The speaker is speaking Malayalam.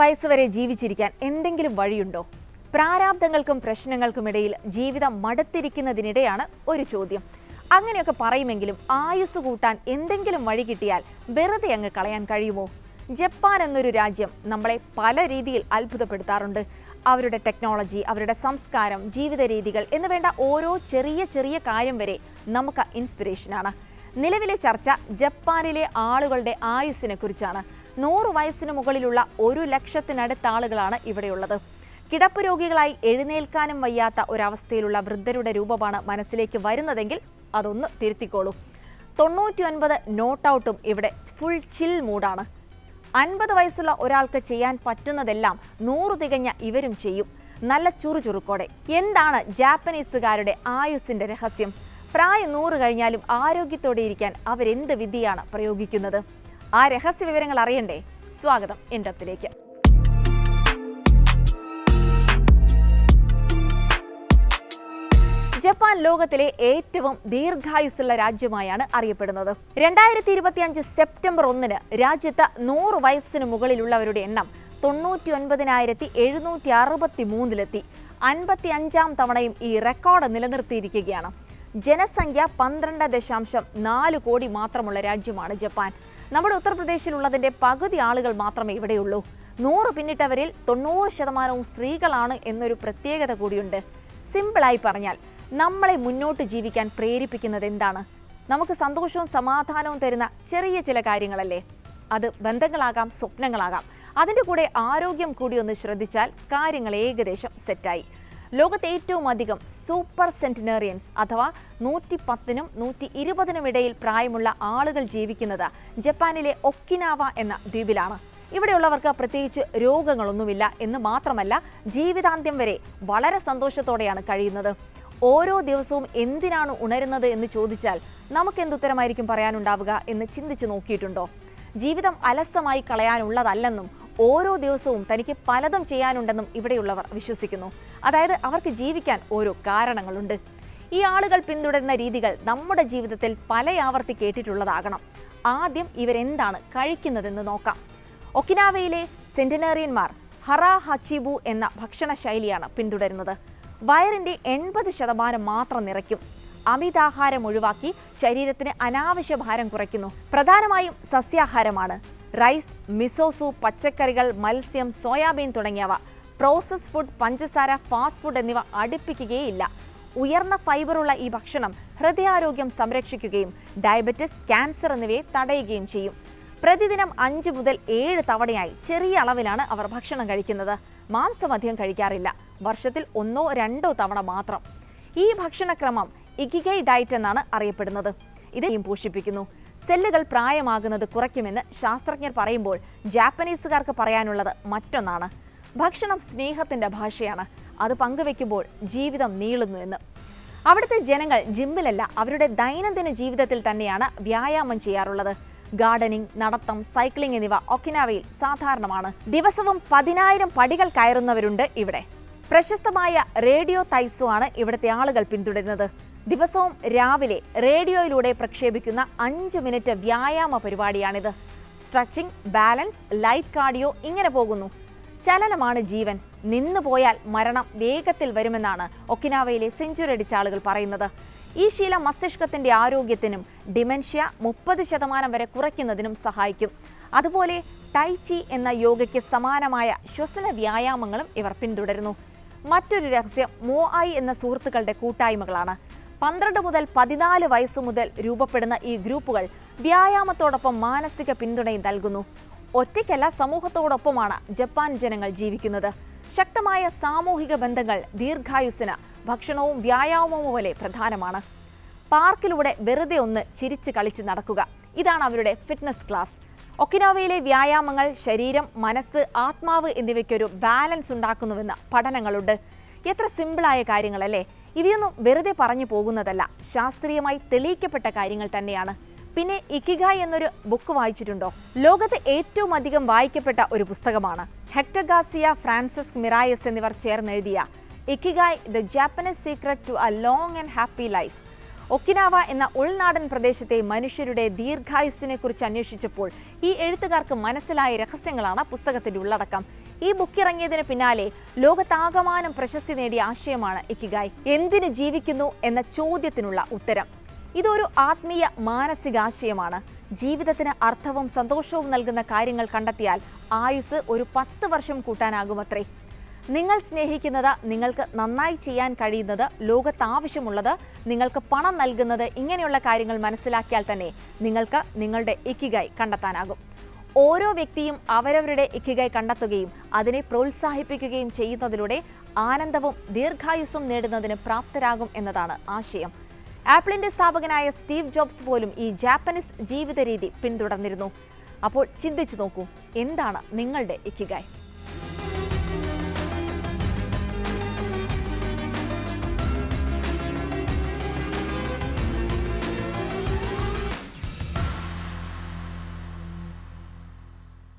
വയസ്സ് വരെ ജീവിച്ചിരിക്കാൻ എന്തെങ്കിലും വഴിയുണ്ടോ? പ്രാരാബ്ദങ്ങൾക്കും പ്രശ്നങ്ങൾക്കുമിടയിൽ ജീവിതം മടുത്തിരിക്കുന്നതിനിടെയാണ് ഒരു ചോദ്യം. അങ്ങനെയൊക്കെ പറയുമെങ്കിലും ആയുസ് കൂട്ടാൻ എന്തെങ്കിലും വഴി കിട്ടിയാൽ വെറുതെ അങ്ങ് കളയാൻ കഴിയുമോ? ജപ്പാൻ എന്നൊരു രാജ്യം നമ്മളെ പല രീതിയിൽ അത്ഭുതപ്പെടുത്താറുണ്ട്. അവരുടെ ടെക്നോളജി അവരുടെ സംസ്കാരം ജീവിത രീതികൾ എന്ന് വേണ്ട ഓരോ ചെറിയ ചെറിയ കാര്യം വരെ നമുക്ക് ഇൻസ്പിറേഷനാണ്. നിലവിലെ ചർച്ച ജപ്പാനിലെ ആളുകളുടെ ആയുസ്സിനെ കുറിച്ചാണ്. നൂറ് വയസ്സിന് മുകളിലുള്ള ഒരു ലക്ഷത്തിനടുത്ത ആളുകളാണ് ഇവിടെയുള്ളത്. കിടപ്പ് രോഗികളായി എഴുന്നേൽക്കാനും വയ്യാത്ത ഒരവസ്ഥയിലുള്ള വൃദ്ധരുടെ രൂപമാണ് മനസ്സിലേക്ക് വരുന്നതെങ്കിൽ അതൊന്ന് തിരുത്തിക്കോളൂ. തൊണ്ണൂറ്റി ഒൻപത് നോട്ട് ഔട്ടും ഇവിടെ ഫുൾ ചിൽ മൂഡാണ്. അൻപത് വയസ്സുള്ള ഒരാൾക്ക് ചെയ്യാൻ പറ്റുന്നതെല്ലാം നൂറ് തികഞ്ഞ ഇവരും ചെയ്യും. നല്ല ചുറുചുറുക്കോടെ. എന്താണ് ജാപ്പനീസുകാരുടെ ആയുസ്സിന്റെ രഹസ്യം? പ്രായം നൂറ് കഴിഞ്ഞാലും ആരോഗ്യത്തോടെ ഇരിക്കാൻ അവരെന്ത് വിദ്യയാണ് പ്രയോഗിക്കുന്നത്? ആ രഹസ്യ വിവരങ്ങൾ അറിയണ്ടേ? സ്വാഗതം ഇൻഡപ്തിലേക്ക് ജപ്പാൻ ലോകത്തിലെ ഏറ്റവും ദീർഘായുസ്സുള്ള രാജ്യമായാണ് അറിയപ്പെടുന്നത്. രണ്ടായിരത്തി ഇരുപത്തിയഞ്ച് സെപ്റ്റംബർ ഒന്നിന് രാജ്യത്ത് നൂറ് വയസ്സിന് മുകളിലുള്ളവരുടെ എണ്ണം തൊണ്ണൂറ്റി ഒൻപതിനായിരത്തി എഴുന്നൂറ്റി അറുപത്തി മൂന്നിലെത്തി അൻപത്തി അഞ്ചാം തവണയും ഈ റെക്കോർഡ് നിലനിർത്തിയിരിക്കുകയാണ് ജനസംഖ്യ പന്ത്രണ്ട് ദശാംശം നാല് കോടി മാത്രമുള്ള രാജ്യമാണ് ജപ്പാൻ. നമ്മുടെ ഉത്തർപ്രദേശിലുള്ളതിന്റെ പകുതി ആളുകൾ മാത്രമേ ഇവിടെയുള്ളൂ. നൂറ് പിന്നിട്ടവരിൽ തൊണ്ണൂറ് ശതമാനവും സ്ത്രീകളാണ് എന്നൊരു പ്രത്യേകത കൂടിയുണ്ട്. സിമ്പിളായി പറഞ്ഞാൽ നമ്മളെ മുന്നോട്ട് ജീവിക്കാൻ പ്രേരിപ്പിക്കുന്നത് എന്താണ്? നമുക്ക് സന്തോഷവും സമാധാനവും തരുന്ന ചെറിയ ചില കാര്യങ്ങളല്ലേ? അത് ബന്ധങ്ങളാകാം സ്വപ്നങ്ങളാകാം. അതിന്റെ കൂടെ ആരോഗ്യം കൂടി ഒന്ന് ശ്രദ്ധിച്ചാൽ കാര്യങ്ങൾ ഏകദേശം സെറ്റായി. ലോകത്തെ ഏറ്റവും അധികം സൂപ്പർ സെന്റിനേറിയൻസ് അഥവാ നൂറ്റി പത്തിനും നൂറ്റി ഇരുപതിനും ഇടയിൽ പ്രായമുള്ള ആളുകൾ ജീവിക്കുന്നത് ജപ്പാനിലെ ഒക്കിനാവ എന്ന ദ്വീപിലാണ്. ഇവിടെയുള്ളവർക്ക് പ്രത്യേകിച്ച് രോഗങ്ങളൊന്നുമില്ല എന്ന് മാത്രമല്ല ജീവിതാന്ത്യം വരെ വളരെ സന്തോഷത്തോടെയാണ് കഴിയുന്നത്. ഓരോ ദിവസവും എന്തിനാണ് ഉണരുന്നത് എന്ന് ചോദിച്ചാൽ നമുക്ക് എന്തുത്തരമായിരിക്കും പറയാനുണ്ടാവുക എന്ന് ചിന്തിച്ചു നോക്കിയിട്ടുണ്ടോ? ജീവിതം അലസമായി കളയാനുള്ളതല്ലെന്നും ഓരോ ദിവസവും തനിക്ക് പലതും ചെയ്യാനുണ്ടെന്നും ഇവിടെയുള്ളവർ വിശ്വസിക്കുന്നു. അതായത് അവർക്ക് ജീവിക്കാൻ ഓരോ കാരണങ്ങളുണ്ട്. ഈ ആളുകൾ പിന്തുടരുന്ന രീതികൾ നമ്മുടെ ജീവിതത്തിൽ പല ആവർത്തി കേട്ടിട്ടുള്ളതാകണം. ആദ്യം ഇവരെന്താണ് കഴിക്കുന്നതെന്ന് നോക്കാം. ഒക്കിനാവയിലെ സെന്റിനേറിയന്മാർ ഹറ ഹച്ചിബു എന്ന ഭക്ഷണ ശൈലിയാണ് പിന്തുടരുന്നത്. വയറിന്റെ എൺപത് ശതമാനം മാത്രം നിറയ്ക്കും. അമിതാഹാരം ഒഴിവാക്കി ശരീരത്തിന് അനാവശ്യ ഭാരം കുറയ്ക്കുന്നു. പ്രധാനമായും സസ്യാഹാരമാണ്. റൈസ് മിസോസു പച്ചക്കറികൾ മത്സ്യം സോയാബീൻ തുടങ്ങിയവ. പ്രോസസ് ഫുഡ് പഞ്ചസാര ഫാസ്റ്റ് ഫുഡ് എന്നിവ അടുപ്പിക്കുകയില്ല. ഉയർന്ന ഫൈബറുള്ള ഈ ഭക്ഷണം ഹൃദയാരോഗ്യം സംരക്ഷിക്കുകയും ഡയബറ്റിസ് ക്യാൻസർ എന്നിവയെ തടയുകയും ചെയ്യും. പ്രതിദിനം അഞ്ച് മുതൽ ഏഴ് തവണയായി ചെറിയ അളവിലാണ് അവർ ഭക്ഷണം കഴിക്കുന്നത്. മാംസം അധികം കഴിക്കാറില്ല. വർഷത്തിൽ ഒന്നോ രണ്ടോ തവണ മാത്രം. ഈ ഭക്ഷണക്രമം ഇഗിഗൈ ഡയറ്റ് എന്നാണ് അറിയപ്പെടുന്നത്. ഇതെയും പോഷിപ്പിക്കുന്നു സെല്ലുകൾ പ്രായമാകുന്നത് കുറയ്ക്കുമെന്ന് ശാസ്ത്രജ്ഞർ പറയുമ്പോൾ ജാപ്പനീസുകാർക്ക് പറയാനുള്ളത് മറ്റൊന്നാണ്. ഭക്ഷണം സ്നേഹത്തിന്റെ ഭാഷയാണ്. അത് പങ്കുവെക്കുമ്പോൾ ജീവിതം നീളുന്നു എന്ന്. അവിടുത്തെ ജനങ്ങൾ ജിമ്മിലല്ല അവരുടെ ദൈനംദിന ജീവിതത്തിൽ തന്നെയാണ് വ്യായാമം ചെയ്യാറുള്ളത്. ഗാർഡനിങ് നടത്തം സൈക്ലിംഗ് എന്നിവ ഒക്കിനാവയിൽ സാധാരണമാണ്. ദിവസവും പതിനായിരം പടികൾ കയറുന്നവരുണ്ട് ഇവിടെ. പ്രശസ്തമായ റേഡിയോ തൈസു ആണ് ഇവിടുത്തെ ആളുകൾ പിന്തുടരുന്നത്. ദിവസവും രാവിലെ റേഡിയോയിലൂടെ പ്രക്ഷേപിക്കുന്ന അഞ്ച് മിനിറ്റ് വ്യായാമ പരിപാടിയാണിത്. സ്ട്രെച്ചിങ് ബാലൻസ് ലൈറ്റ് കാർഡിയോ ഇങ്ങനെ പോകുന്നു. ചലനമാണ് ജീവൻ. നിന്നു പോയാൽ മരണം വേഗത്തിൽ വരുമെന്നാണ് ഒക്കിനാവയിലെ സെഞ്ചുറി അടിച്ച ആളുകൾ പറയുന്നത്. ഈ ശീലം മസ്തിഷ്കത്തിന്റെ ആരോഗ്യത്തിനും ഡിമെൻഷ്യ മുപ്പത് ശതമാനം വരെ കുറയ്ക്കുന്നതിനും സഹായിക്കും. അതുപോലെ ടൈച്ചി എന്ന യോഗയ്ക്ക് സമാനമായ ശ്വസന വ്യായാമങ്ങളും ഇവർ പിന്തുടരുന്നു. മറ്റൊരു രഹസ്യം മോ ഐ എന്ന സുഹൃത്തുക്കളുടെ കൂട്ടായ്മകളാണ്. പന്ത്രണ്ട് മുതൽ പതിനാല് വയസ്സു മുതൽ രൂപപ്പെടുന്ന ഈ ഗ്രൂപ്പുകൾ വ്യായാമത്തോടൊപ്പം മാനസിക പിന്തുണയും നൽകുന്നു. ഒറ്റയ്ക്കല്ല സമൂഹത്തോടൊപ്പമാണ് ജപ്പാൻ ജനങ്ങൾ ജീവിക്കുന്നത്. ശക്തമായ സാമൂഹിക ബന്ധങ്ങൾ ദീർഘായുസ്സിന് ഭക്ഷണവും വ്യായാമവും പോലെ പ്രധാനമാണ്. പാർക്കിലൂടെ വെറുതെ ഒന്ന് ചിരിച്ച് കളിച്ച് നടക്കുക. ഇതാണ് അവരുടെ ഫിറ്റ്നസ് ക്ലാസ്. ഒക്കിനോവയിലെ വ്യായാമങ്ങൾ ശരീരം മനസ്സ് ആത്മാവ് എന്നിവയ്ക്കൊരു ബാലൻസ് ഉണ്ടാക്കുന്നുവെന്ന് പഠനങ്ങളുണ്ട്. എത്ര സിമ്പിളായ കാര്യങ്ങളല്ലേ? ഇവയൊന്നും വെറുതെ പറഞ്ഞു പോകുന്നതല്ല. ശാസ്ത്രീയമായി തെളിയിക്കപ്പെട്ട കാര്യങ്ങൾ തന്നെയാണ്. പിന്നെ ഇക്കിഗായ് എന്നൊരു ബുക്ക് വായിച്ചിട്ടുണ്ടോ? ലോകത്ത് ഏറ്റവും അധികം വായിക്കപ്പെട്ട ഒരു പുസ്തകമാണ്. ഹെക്ടഗാസിയ ഫ്രാൻസിസ് മിറായസ് എന്നിവർ ചേർന്നെഴുതിയ Ikigai the Japanese secret to a long and happy life Okinawa എന്ന ഉൾനാടൻ പ്രദേശത്തെ മനുഷ്യരുടെ ദീർഘായുസ്സിനെ കുറിച്ച് അന്വേഷിച്ചപ്പോൾ ഈ എഴുത്തുകാർക്ക് മനസ്സിലായ രഹസ്യങ്ങളാണ് പുസ്തകത്തിന്റെ ഉള്ളടക്കം. ഈ ബുക്ക് ഇറങ്ങിയതിന് പിന്നാലെ ലോകത്താകമാനം പ്രശസ്തി നേടിയ ആശയമാണ് ഇക്കിഗായ്. എന്തിന് ജീവിക്കുന്നു എന്ന ചോദ്യത്തിനുള്ള ഉത്തരം. ഇതൊരു ആത്മീയ മാനസികാശയമാണ്. ജീവിതത്തിന് അർത്ഥവും സന്തോഷവും നൽകുന്ന കാര്യങ്ങൾ കണ്ടെത്തിയാൽ ആയുസ് ഒരു പത്ത് വർഷം കൂട്ടാനാകുമത്രേ. നിങ്ങൾ സ്നേഹിക്കുന്നത് നിങ്ങൾക്ക് നന്നായി ചെയ്യാൻ കഴിയുന്നത് ലോകത്ത് ആവശ്യമുള്ളത് നിങ്ങൾക്ക് പണം നൽകുന്നത് ഇങ്ങനെയുള്ള കാര്യങ്ങൾ മനസ്സിലാക്കിയാൽ തന്നെ നിങ്ങൾക്ക് നിങ്ങളുടെ ഇക്കിഗായ് കണ്ടെത്താനാകും. ഓരോ വ്യക്തിയും അവരവരുടെ ഇക്കിഗായ് കണ്ടെത്തുകയും അതിനെ പ്രോത്സാഹിപ്പിക്കുകയും ചെയ്യുന്നതിലൂടെ ആനന്ദവും ദീർഘായുസ്സും നേടുന്നതിന് പ്രാപ്തരാകും എന്നതാണ് ആശയം. ആപ്പിളിന്റെ സ്ഥാപകനായ സ്റ്റീവ് ജോബ്സ് പോലും ഈ ജാപ്പനീസ് ജീവിത രീതി പിന്തുടർന്നിരുന്നു. അപ്പോൾ ചിന്തിച്ചു നോക്കൂ എന്താണ് നിങ്ങളുടെ ഇക്കിഗായ്